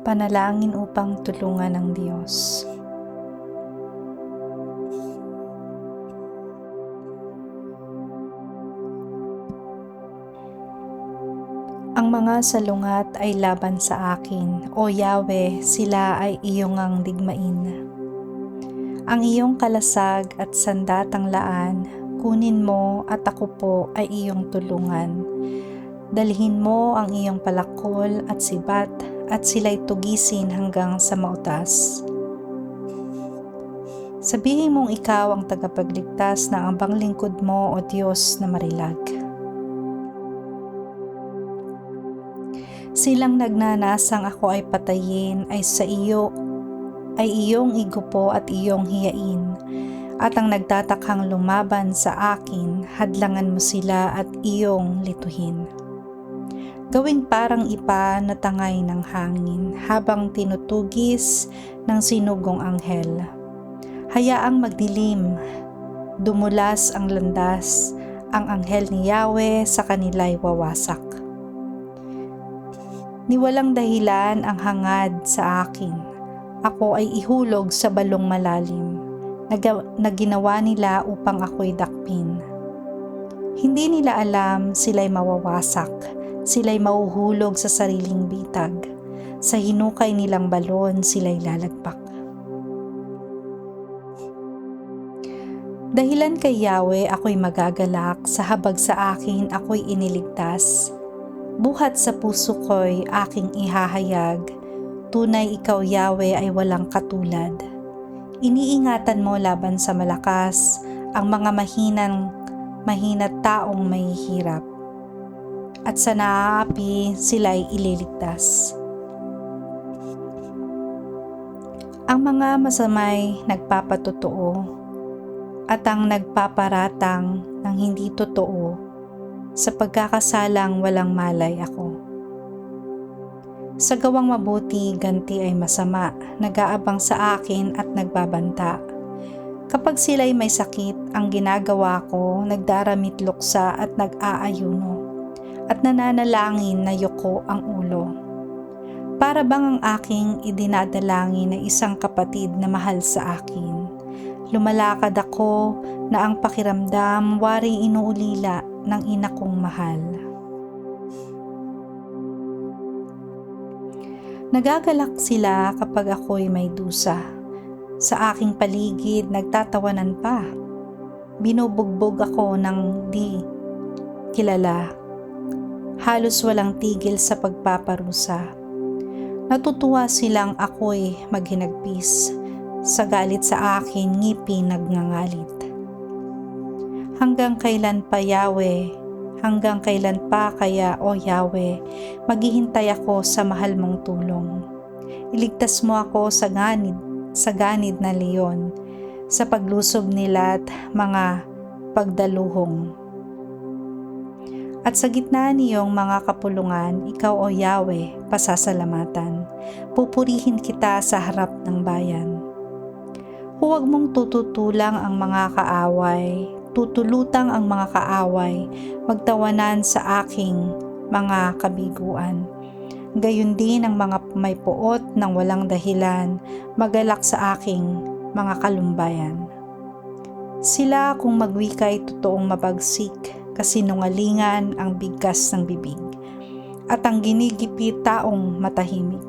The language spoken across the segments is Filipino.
Panalangin upang tulungan ng Diyos. Ang mga salungat ay laban sa akin, O Yahweh, sila ay iyong ang digmain. Ang iyong kalasag at sandatang laan, kunin mo at ako po ay iyong tulungan. Dalhin mo ang iyong palakol at sibat at sila'y tugisin hanggang sa mautas. Sabihin mong ikaw ang tagapagligtas na ang banglingkod mo o Diyos na marilag. Silang nagnanasang ako ay patayin ay sa iyo ay iyong igupo at iyong hiyain at ang nagtatakhang lumaban sa akin hadlangan mo sila at iyong lituhin. Gawing parang ipa na tangay ng hangin habang tinutugis ng sinugong anghel. Hayaang magdilim, dumulas ang landas, ang anghel ni Yahweh sa kanila'y wawasak. Niwalang dahilan ang hangad sa akin. Ako ay ihulog sa balong malalim na ginawa nila upang ako'y dakpin. Hindi nila alam sila'y mawawasak, sila'y mauhulog sa sariling bitag. Sa hinukay nilang balon sila'y lalagpak. Dahilan kay Yahweh ako'y magagalak, sa habag sa akin ako'y iniligtas. Buhat sa puso ko'y aking ihahayag, tunay ikaw Yahweh ay walang katulad. Iniingatan mo laban sa malakas, ang mga mahinang mahinat taong mahihirap. At sa naaapi sila'y ililigtas. Ang mga masamay nagpapatotoo at ang nagpaparatang ng hindi totoo sa pagkakasalang walang malay ako. Sa gawang mabuti, ganti ay masama, nag-aabang sa akin at nagbabanta. Kapag sila'y may sakit, ang ginagawa ko, nagdaramit luksa at nag-aayuno, at nananalangin na yuko ang ulo. Para bang ang aking idinadalangin na isang kapatid na mahal sa akin Lumalakad ako na ang pakiramdam waring inuulila ng ina kong mahal. Nagagalak sila kapag ako'y may dusa. Sa aking paligid nagtatawanan pa. Binubugbog ako ng di kilala. Halos walang tigil sa pagpaparusa. Natutuwa silang ako'y maghinagpis sa galit sa akin, ngipin nagngangalit. Hanggang kailan pa Yahweh? Hanggang kailan pa kaya o Yahweh? Maghihintay ako sa mahal mong tulong. Iligtas mo ako sa ganid, sa ganid na leon, sa paglusob nila at mga pagdaluhong. At sa gitna niyong mga kapulungan, ikaw o Yahweh, pasasalamatan. Pupurihin kita sa harap ng bayan Huwag mong tututulang ang mga kaaway, tutulutang ang mga kaaway, magtawanan sa aking mga kabiguan. Gayun din ang mga may puot ng walang dahilan, magalak sa aking mga kalumbayan. Sila kung magwikay totoong mabagsik, kasinungalingan ang bigkas ng bibig, at ang ginigipit taong matahimik.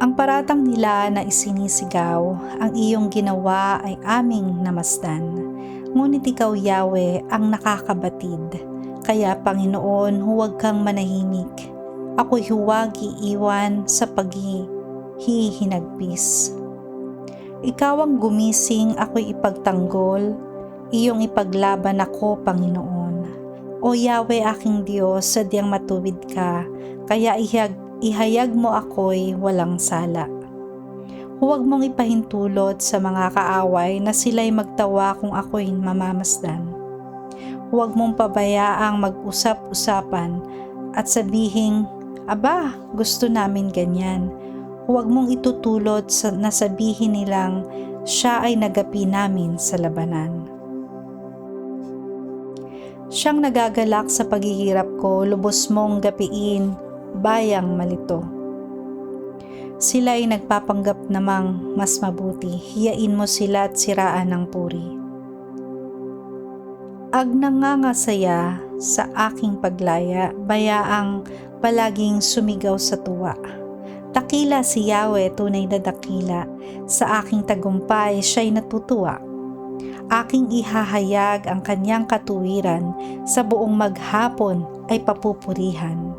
Ang paratang nila na isinisigaw, ang iyong ginawa ay aming namasdan. Ngunit ikaw, Yahweh, ang nakakabatid. Kaya, Panginoon, huwag kang manahimik. Ako'y huwag iiwan sa paghihinagpis. Ikaw ang gumising, ako'y ipagtanggol, iyong ipaglaban ako, Panginoon. O Yahweh aking Diyos, sadyang matuwid ka, kaya ihag ihayag mo ako'y walang sala. Huwag mong ipahintulot sa mga kaaway na sila'y magtawa kung ako'y mamamasdan. Huwag mong pabayaang mag-usap-usapan at sabihing, Aba, gusto namin ganyan. Huwag mong itutulot sa nasabihin nilang siya ay nagapi namin sa labanan. Siyang nagagalak sa paghihirap ko, lubos mong gapiin, bayang malito. Sila ay nagpapanggap namang mas mabuti, hiyain mo sila at siraan ng puri. Ag nangangasaya sa aking paglaya, bayaang palaging sumigaw sa tuwa. Dakila si Yahweh, tunay na dakila. Sa aking tagumpay, siya'y natutuwa. Aking ihahayag ang kanyang katuwiran sa buong maghapon ay papupurihan.